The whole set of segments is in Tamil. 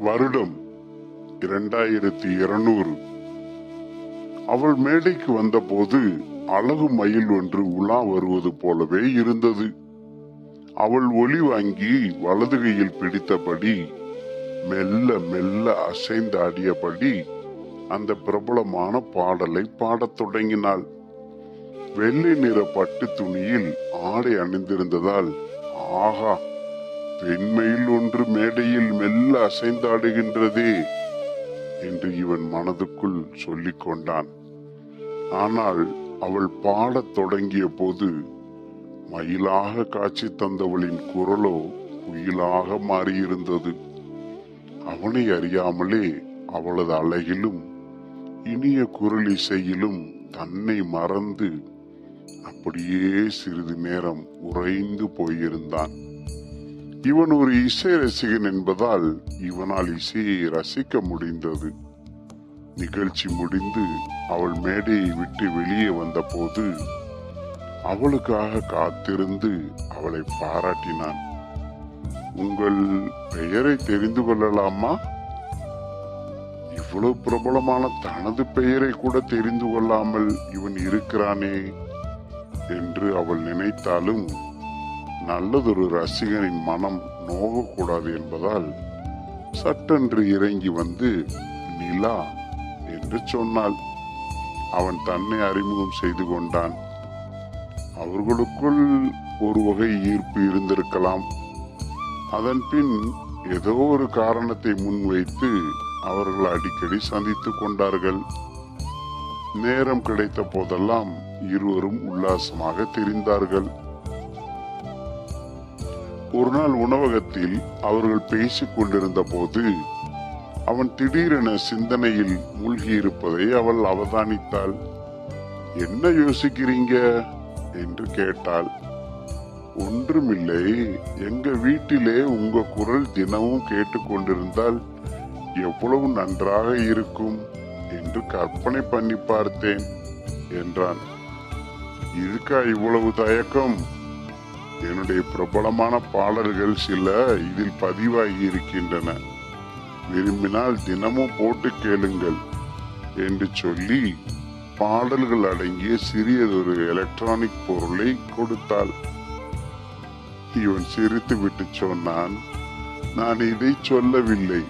வருடம் இரண்டாயிரத்தி இருநூறு. அவள் மேடைக்கு வந்தபோது அழகு மயில் ஒன்று உலா வருவது போலவே இருந்தது. அவள் ஒளி வாங்கி வலது கையில் பிடித்தபடி மெல்ல மெல்ல அசைந்தாடியபடி அந்த பிரபலமான பாடலை பாடத் தொடங்கினாள். வெள்ளை நிற பட்டு துணியில் ஆடை அணிந்திருந்ததால் ஆகா பெண்மையில் ஒன்று மேடையில் மெல்ல அசைந்தாடுகின்றதே என்று இவன் மனதுக்குள் சொல்லிக் கொண்டான். ஆனால் அவள் பாடத் தொடங்கிய போது மயிலாக காட்சி தந்தவளின் குரலோ குயிலாக மாறியிருந்தது. அவனை அறியாமலே அவளது அழகிலும் இனிய குரல் இசையிலும் தன்னை மறந்து அப்படியே சிறிது நேரம் உறைந்து போயிருந்தான். இவன் ஒரு இசை ரசிகன் என்பதால் இவனால் இசையை ரசிக்க முடிந்தது. நிகழ்ச்சி முடிந்து அவள் மேடையை விட்டு வெளியே வந்தபோது அவளுக்காக காத்திருந்து அவளை பாராட்டினான். உங்கள் பெயரை தெரிந்து கொள்ளலாமா? இவ்வளவு பிரபலமான தனது பெயரை கூட தெரிந்து கொள்ளாமல் இவன் இருக்கிறானே என்று அவள் நினைத்தாலும் நல்லதொரு ரசிகனின் மனம் நோகக்கூடாது என்பதால் சட்டென்று இறங்கி வந்து நிலா என்று சொன்னாள். அவன் தன்னை அறிமுகம் செய்து கொண்டான். அவர்களுக்குள் ஒரு வகை ஈர்ப்பு இருந்திருக்கலாம். அதன் பின் ஏதோ ஒரு காரணத்தை முன்வைத்து அவர்கள் அடிக்கடி சந்தித்துக் கொண்டார்கள். நேரம் கிடைத்த போதெல்லாம் இருவரும் உல்லாசமாக தெரிந்தார்கள். ஒரு நாள் உணவகத்தில் அவர்கள் பேசிக் கொண்டிருந்த போது அவன் திடீரென சிந்தனையில் மூழ்கி இருப்பதை அவள் அவதானித்தாள். என்ன யோசிக்கிறீங்க? என்று கேட்டாள். ஒன்றுமில்லை. எங்க வீட்டிலே உங்க குரல் தினமும் கேட்டுக்கொண்டிருந்தால் எவ்வளவு நன்றாக இருக்கும் என்று கற்பனை பண்ணி பார்த்தேன் என்றான். இதுக்கா இவ்வளவு தயக்கம்? என்னுடைய பிரபலமான பாடல்கள் சில இதில் பதிவாகி இருக்கின்றன. விரும்பினால் தினமும் போட்டு கேளுங்கள் என்று சொல்லி பாடல்கள் அடங்கிய சிறியதொரு எலக்ட்ரானிக் பொருளை கொடுத்தாள். இவன் சிரித்து விட்டு சொன்னான் நான் இதை சொல்லவில்லை.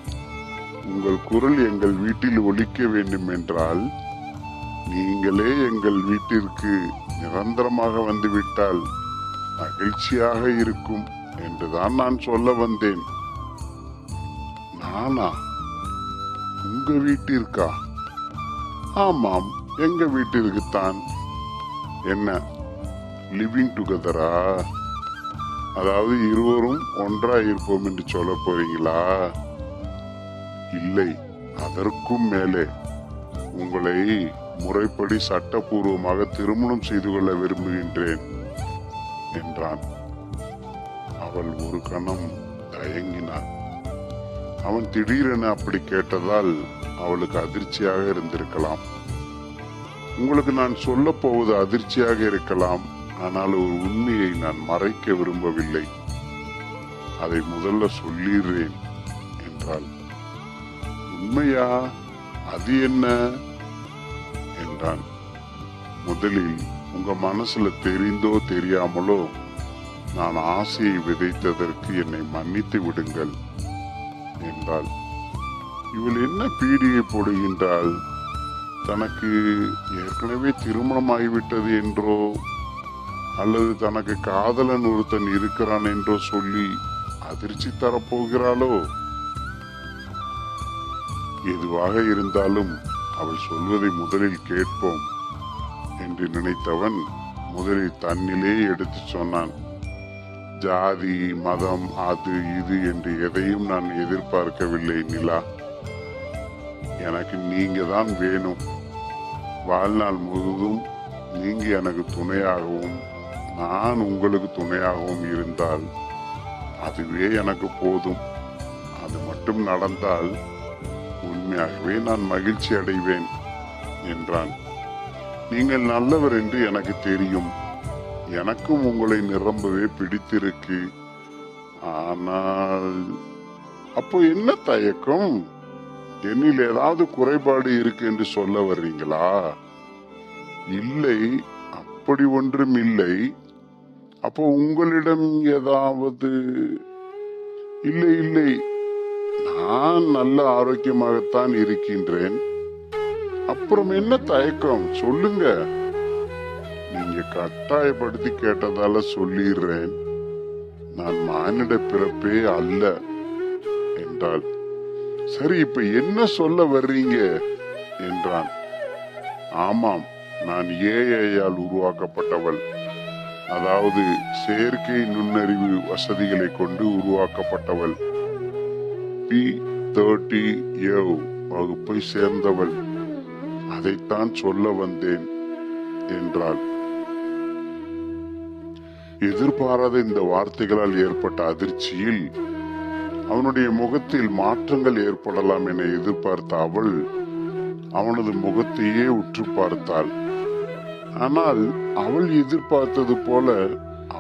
உங்கள் குரல் எங்கள் வீட்டில் ஒலிக்க வேண்டும் என்றால் நீங்களே எங்கள் வீட்டிற்கு நிரந்தரமாக வந்துவிட்டால் மகிழ்ச்சியாக இருக்கும் என்றுதான் நான் சொல்ல வந்தேன். நானா? உங்க வீட்டிற்கா? ஆமாம் எங்க வீட்டிற்குத்தான். என்ன? லிவிங் டுகெதரா? அதாவது இருவரும் ஒன்றா இருப்போம் என்று சொல்ல போறீங்களா? இல்லை அதற்கும் மேலே. உங்களை முறைப்படி சட்டப்பூர்வமாக திருமணம் செய்து கொள்ள விரும்புகின்றேன். என்றான். அவள் ஒரு கணம் தயங்கினாள். அவன் திடீரென அப்படி கேட்டதால் அவளுக்கு அதிர்ச்சியாக இருந்திருக்கலாம். உங்களுக்கு நான் சொல்ல போவது அதிர்ச்சியாக இருக்கலாம். ஆனால் ஒரு உண்மையை நான் மறைக்க விரும்பவில்லை. அதை முதல்ல சொல்லிடுறேன் என்றாள். உண்மையா? அது என்ன? என்றான். முதலில் உங்க மனசுல தெரிந்தோ தெரியாமலோ நான் ஆசையை விதைத்ததற்கு என்னை மன்னித்து விடுங்கள் என்றாள். இவள் என்ன பீடியை போடுகின்றாள்? தனக்கு ஏற்கனவே திருமணம் ஆகிவிட்டது என்றோ அல்லது தனக்கு காதலன் ஒருத்தன் இருக்கிறான் என்றோ சொல்லி அதிர்ச்சி தரப்போகிறாளோ? எதுவாக இருந்தாலும் அவள் சொல்வதை முதலில் கேட்போம். என்று நினைத்தவன் முதலில் தன்னிலே எடுத்து சொன்னான். ஜாதி மதம் அது இது என்று எதையும் நான் எதிர்பார்க்கவில்லை நிலா. எனக்கு நீங்க தான் வேணும். வாழ்நாள் முழுவதும் நீங்க எனக்கு துணையாகவும் நான் உங்களுக்கு துணையாகவும் இருந்தால் அதுவே எனக்கு போதும். அது மட்டும் நடந்தால் உண்மையாகவே நான் மகிழ்ச்சி அடைவேன் என்றான். நீங்கள் நல்லவர் என்று எனக்கு தெரியும். எனக்கும் உங்களை நிரம்பவே பிடித்திருக்கு. ஆனால் அப்போ என்ன தயக்கம்? என்னில் ஏதாவது குறைபாடு இருக்கு என்று சொல்ல வர்றீங்களா? இல்லை அப்படி ஒன்றும் இல்லை. அப்போ உங்களிடம் ஏதாவது இல்லை இல்லை. நான் நல்ல ஆரோக்கியமாகத்தான் இருக்கின்றேன். அப்புறம் என்ன தயக்கம்? சொல்லுங்க. நீங்க கட்டாயப்படுத்தி கேட்டதால சொல்லிடுறேன். நான் மானிட பிறப்பே அல்ல என்றாள். சரி இப்ப என்ன சொல்ல வர்றீங்க? என்றான். ஆமாம் நான் ஏஐயால் உருவாக்கப்பட்டவள். அதாவது செயற்கை நுண்ணறிவு வசதிகளை கொண்டு உருவாக்கப்பட்டவள். பி தேர்ட்டி ஏ வகுப்பை சேர்ந்தவள். அதைத்தான் சொல்ல வந்தேன் என்றாள். எதிர்பாராத இந்த வார்த்தைகளால் ஏற்பட்ட அதிர்ச்சியில் அவனுடைய முகத்தில் மாற்றங்கள் ஏற்படலாம் என எதிர்பார்த்த அவள் அவனது முகத்தையே உற்று பார்த்தாள். ஆனால் அவள் எதிர்பார்த்தது போல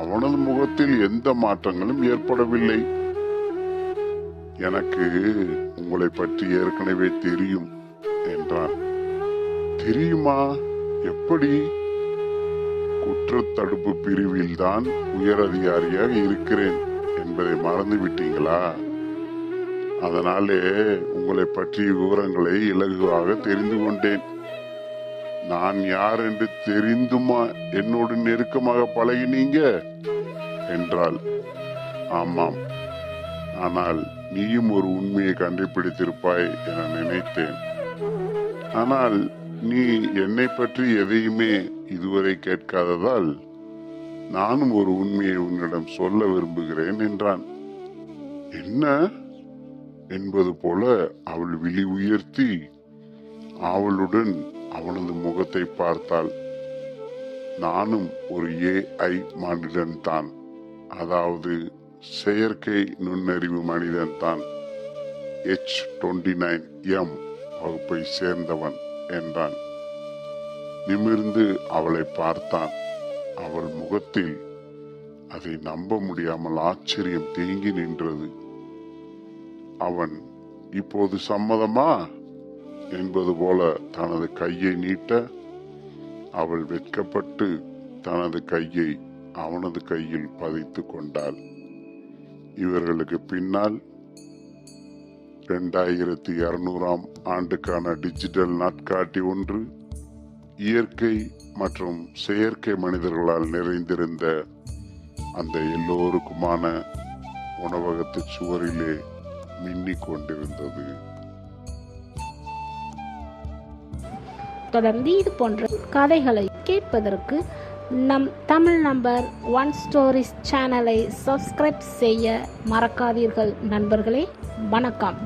அவனது முகத்தில் எந்த மாற்றங்களும் ஏற்படவில்லை. எனக்கு உங்களை பற்றி ஏற்கனவே தெரியும் என்றான். தெரியுமா? எப்படி? குற்றத்தடுப்பு பிரிவில் தான் உயர் அதிகாரியாக இருக்கிறேன் என்பதை மறந்து விட்டீங்களா அதனாலே உங்களை பற்றிய விவரங்களை இலகுவாக தெரிந்து கொண்டேன். நான் யார் என்று தெரிந்துமா? என்னோடு நெருக்கமாக பழகினீங்க? என்றாள். ஆமாம். ஆனால் நீயும் ஒரு உண்மையை கண்டுபிடித்திருப்பாய் என நினைத்தேன். ஆனால் நீ என்னை பற்றி எதையுமே இதுவரை கேட்காததால் நானும் ஒரு உண்மையை உன்னிடம் சொல்ல விரும்புகிறேன் என்றான். என்ன? என்பது போல அவள் விழி உயர்த்தி அவளுடன் அவனது முகத்தை பார்த்தாள். நானும் ஒரு ஏஐ மனிதன் தான் அதாவது செயற்கை நுண்ணறிவு மனிதன் தான். எச் டுவெண்ட்டி நைன் எம் வகுப்பை சேர்ந்தவன். என்றான். நிமிர்ந்து அவளை பார்த்தான். அவள் முகத்தில் அதை நம்ப முடியாமல் ஆச்சரியம் தேங்கி நின்றது. அவன் இப்போது சம்மதமா? என்பது போல தனது கையை நீட்ட அவள் வெட்கப்பட்டு தனது கையை அவனது கையில் பதித்து கொண்டாள். இவர்களுக்கு பின்னால் ரெண்டாயிரத்தி இரநூறாம் ஆண்டுக்கான டிஜிட்டல் நாட்காட்டி ஒன்று. இயற்கை மற்றும் செயற்கை மனிதர்களால் நிறைந்திருந்த அந்த எல்லோருக்குமான உணவகத்து சுவரிலே மின்னிக் கொண்டிருந்தது. தொடர்ந்து இது போன்ற கதைகளை கேட்பதற்கு நம் தமிழ் நம்பர் ஒன் ஸ்டோரிஸ் சேனலை சப்ஸ்கிரைப் செய்ய மறக்காதீர்கள் நண்பர்களே. வணக்கம்.